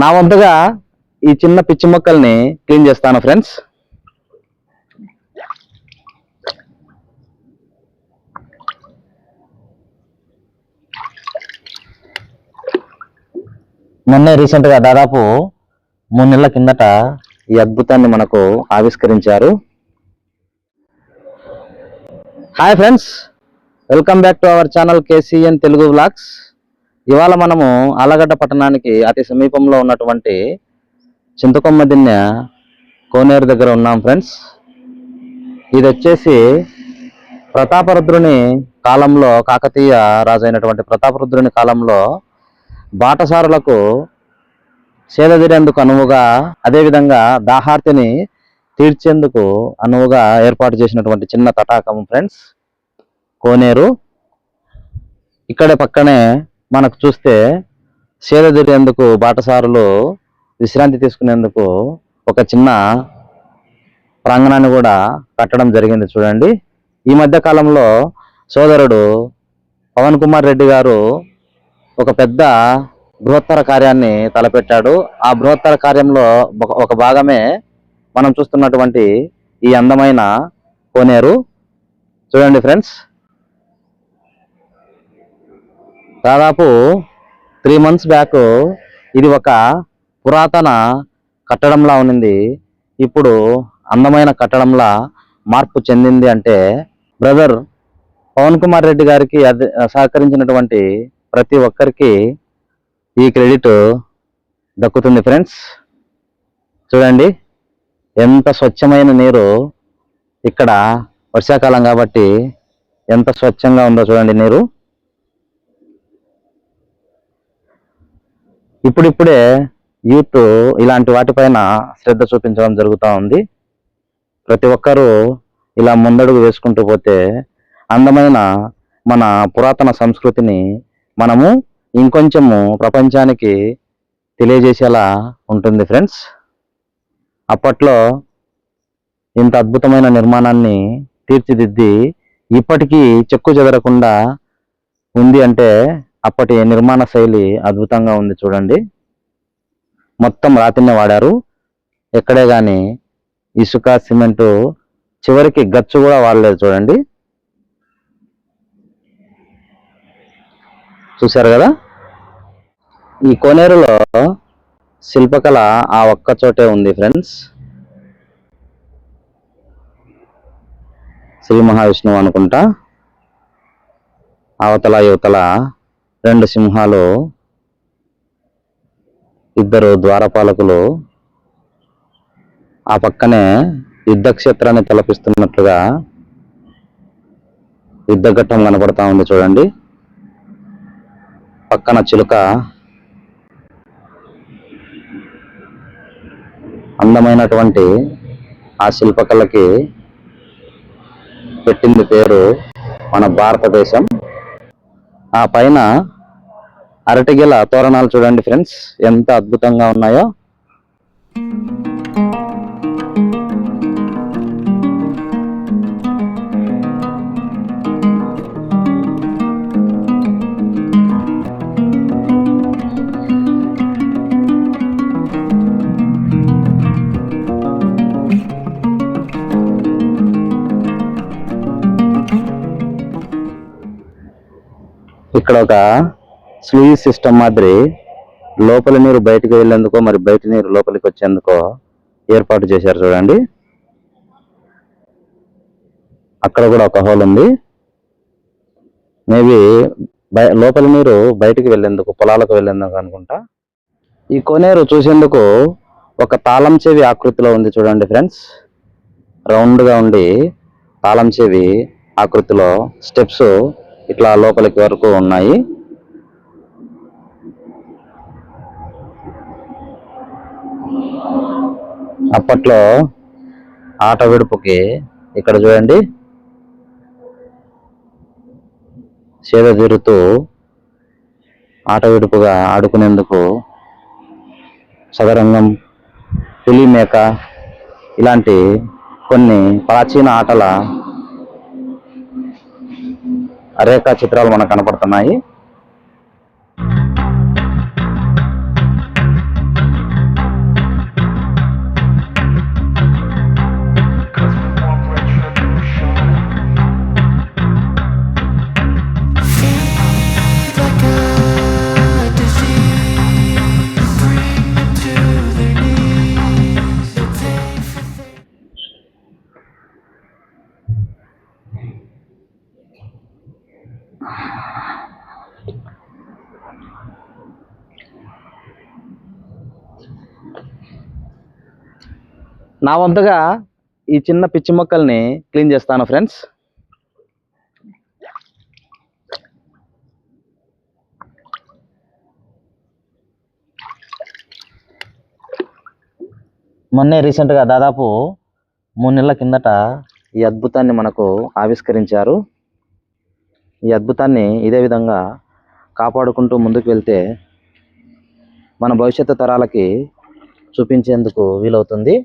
నా వంతుగా ఈ చిన్న పిచ్చి మొక్కల్ని క్లీన్ చేస్తాను ఫ్రెండ్స్. మొన్నే రీసెంట్గా దాదాపు మూడు నెలల కిందట ఈ అద్భుతాన్ని మనకు ఆవిష్కరించారు. Hi friends welcome back to our channel KCN Telugu blogs ఇవాళ మనము ఆలగడ్డ పట్టణానికి అతి సమీపంలో ఉన్నటువంటి చింతకొమ్మ దిన్నె కోనేరు దగ్గర ఉన్నాం ఫ్రెండ్స్ ఇది వచ్చేసి ప్రతాపరుద్రుని కాలంలో కాకతీయ రాజైనటువంటి ప్రతాపరుద్రుని కాలంలో బాటసారులకు సేదతీరేందుకు అనువుగా అదేవిధంగా దాహార్తిని తీర్చేందుకు అనువుగా ఏర్పాటు చేసినటువంటి చిన్న తటాకం ఫ్రెండ్స్ కోనేరు. ఇక్కడ పక్కనే మనకు చూస్తే సేదతీరేందుకు బాటసారులు విశ్రాంతి తీసుకునేందుకు ఒక చిన్న ప్రాంగణాన్ని కూడా కట్టడం జరిగింది చూడండి. ఈ మధ్య కాలంలో సోదరుడు పవన్ కుమార్ రెడ్డి గారు ఒక పెద్ద బృహత్తర కార్యాన్ని తలపెట్టాడు. ఆ బృహత్తర కార్యంలో ఒక- ఒక భాగమే మనం చూస్తున్నటువంటి ఈ అందమైన కోనేరు. చూడండి ఫ్రెండ్స్. దాదాపు త్రీ మంత్స్ బ్యాక్ ఇది ఒక పురాతన కట్టడంలా ఉన్నింది. ఇప్పుడు అందమైన కట్టడంలా మార్పు చెందింది అంటే బ్రదర్ పవన్ కుమార్ రెడ్డి గారికి అదే- సహకరించినటువంటి ప్రతి ఒక్కరికి ఈ క్రెడిట్ దక్కుతుంది ఫ్రెండ్స్. చూడండి ఎంత స్వచ్ఛమైన నీరు ఇక్కడ వర్షాకాలం కాబట్టి ఎంత స్వచ్ఛంగా ఉందో చూడండి నీరు. ఇప్పుడిప్పుడే యూత్ ఇలాంటి వాటిపైన శ్రద్ధ చూపించడం జరుగుతూ ఉంది. ప్రతి ఒక్కరూ ఇలా ముందడుగు వేసుకుంటూ పోతే అందమైన మన పురాతన సంస్కృతిని మనము ఇంకొంచెము ప్రపంచానికి తెలియజేసేలా ఉంటుంది ఫ్రెండ్స్. అప్పట్లో ఇంత అద్భుతమైన నిర్మాణాన్ని తీర్చిదిద్ది ఇప్పటికీ చెక్కు చెదరకుండా ఉంది అంటే అప్పటి నిర్మాణ శైలి అద్భుతంగా ఉంది చూడండి. మొత్తం రాతినే వాడారు. ఎక్కడే గాని ఇసుక సిమెంటు చివరికి గచ్చు కూడా వాడలేదు చూడండి. చూశారు కదా? ఈ కోనేరులో శిల్పకళ ఆ ఒక్క చోటే ఉంది ఫ్రెండ్స్. శ్రీ మహావిష్ణువు అనుకుంటా. అవతల యువతల రెండు సింహాలు ఇద్దరు ద్వారపాలకులు ఆ పక్కనే యుద్ధక్షేత్రాన్ని తలపిస్తున్నట్లుగా యుద్ధఘట్టం కనపడతా ఉంది చూడండి. పక్కన చిలుక అందమైనటువంటి ఆ శిల్పకళకి పెట్టింది పేరు మన భారతదేశం. ఆ పైన అరటిగెల తోరణాలు చూడండి ఫ్రెండ్స్ ఎంత అద్భుతంగా ఉన్నాయో. ఇక్కడ ఒక స్లీవ్ సిస్టమ్ మాదిరి లోపల నీరు బయటకు వెళ్ళేందుకో మరి బయట నీరు లోపలికి వచ్చేందుకో ఏర్పాటు చేశారు చూడండి. అక్కడ కూడా ఒక హోల్ ఉంది. మేబీ లోపల నీరు బయటికి వెళ్ళేందుకు పొలాలకు వెళ్ళేందుకు అనుకుంటా. ఈ కోనేరు చూసేందుకు ఒక తాళం చెవి ఆకృతిలో ఉంది చూడండి ఫ్రెండ్స్. రౌండ్గా ఉండి తాళం చెవి ఆకృతిలో స్టెప్స్ ఇట్లా లోపలికి వరకు ఉన్నాయి. అప్పట్లో ఆట విడుపుకి ఇక్కడ చూడండి. సేద తీరుతూ ఆట విడుపుగా ఆడుకునేందుకు చదరంగం పులి మేక ఇలాంటి కొన్ని ప్రాచీన ఆటల రేఖా చిత్రాలు మనకు కనపడుతున్నాయి. నా వంతుగా ఈ చిన్న పిచ్చి మొక్కల్ని క్లీన్ చేస్తాను ఫ్రెండ్స్. మొన్నే రీసెంట్గా దాదాపు మూడు నెలల కిందట ఈ అద్భుతాన్ని మనకు ఆవిష్కరించారు. ఈ అద్భుతాన్ని ఇదే విధంగా కాపాడుకుంటూ ముందుకు వెళ్తే మన భవిష్యత్తు తరాలకి చూపించేందుకు వీలవుతుంది.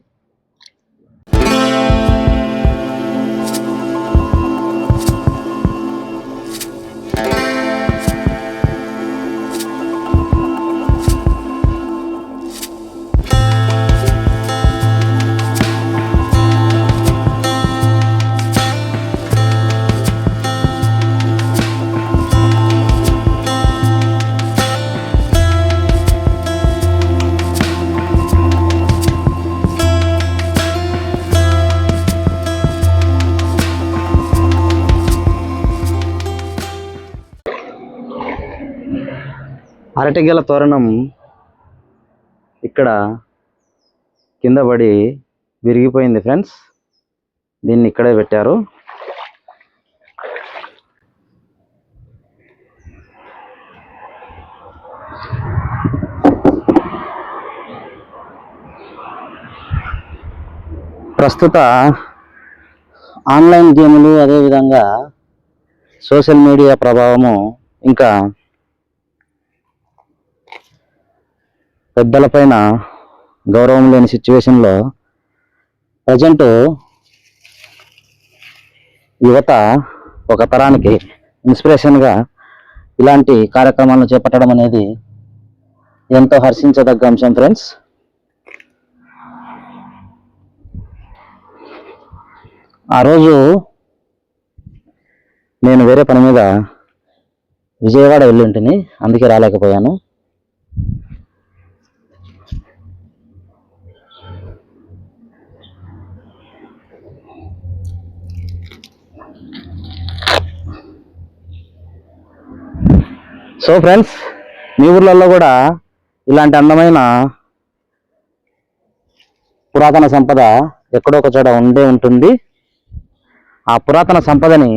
అరటిగల తోరణం ఇక్కడ కింద పడి విరిగిపోయింది ఫ్రెండ్స్. దీన్ని ఇక్కడే పెట్టారు. ప్రస్తుత ఆన్లైన్ గేములు అదేవిధంగా సోషల్ మీడియా ప్రభావము ఇంకా పెద్దలపైన గౌరవం లేని సిచ్యువేషన్లో ప్రజెంట్ యువత ఒక తరానికి ఇన్స్పిరేషన్గా ఇలాంటి కార్యక్రమాలను చేపట్టడం అనేది ఎంతో హర్షించదగ్గ అంశం ఫ్రెండ్స్ ఆ రోజు నేను వేరే పని మీద విజయవాడ వెళ్ళింటిని అందుకే రాలేకపోయాను. సో ఫ్రెండ్స్ మీ ఊర్లలో కూడా ఇలాంటి అందమైన పురాతన సంపద ఎక్కడో ఒక చోట ఉండే ఉంటుంది. ఆ పురాతన సంపదని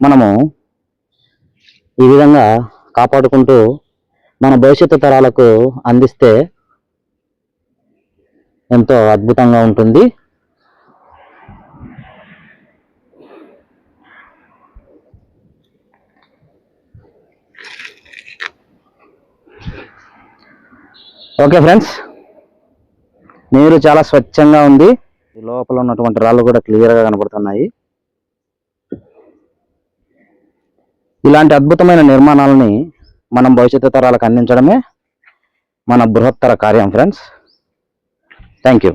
మనము ఈ విధంగా కాపాడుకుంటూ మన భవిష్యత్తు తరాలకు అందిస్తే ఎంతో అద్భుతంగా ఉంటుంది. ఓకే ఫ్రెండ్స్ నీరు చాలా స్వచ్ఛంగా ఉంది. లోపల ఉన్నటువంటి రాళ్ళు కూడా క్లియర్గా కనబడుతున్నాయి. ఇలాంటి అద్భుతమైన నిర్మాణాలని మనం భవిష్యత్తు తరాలకు అందించడమే మన బృహత్తర కార్యం ఫ్రెండ్స్. Thank you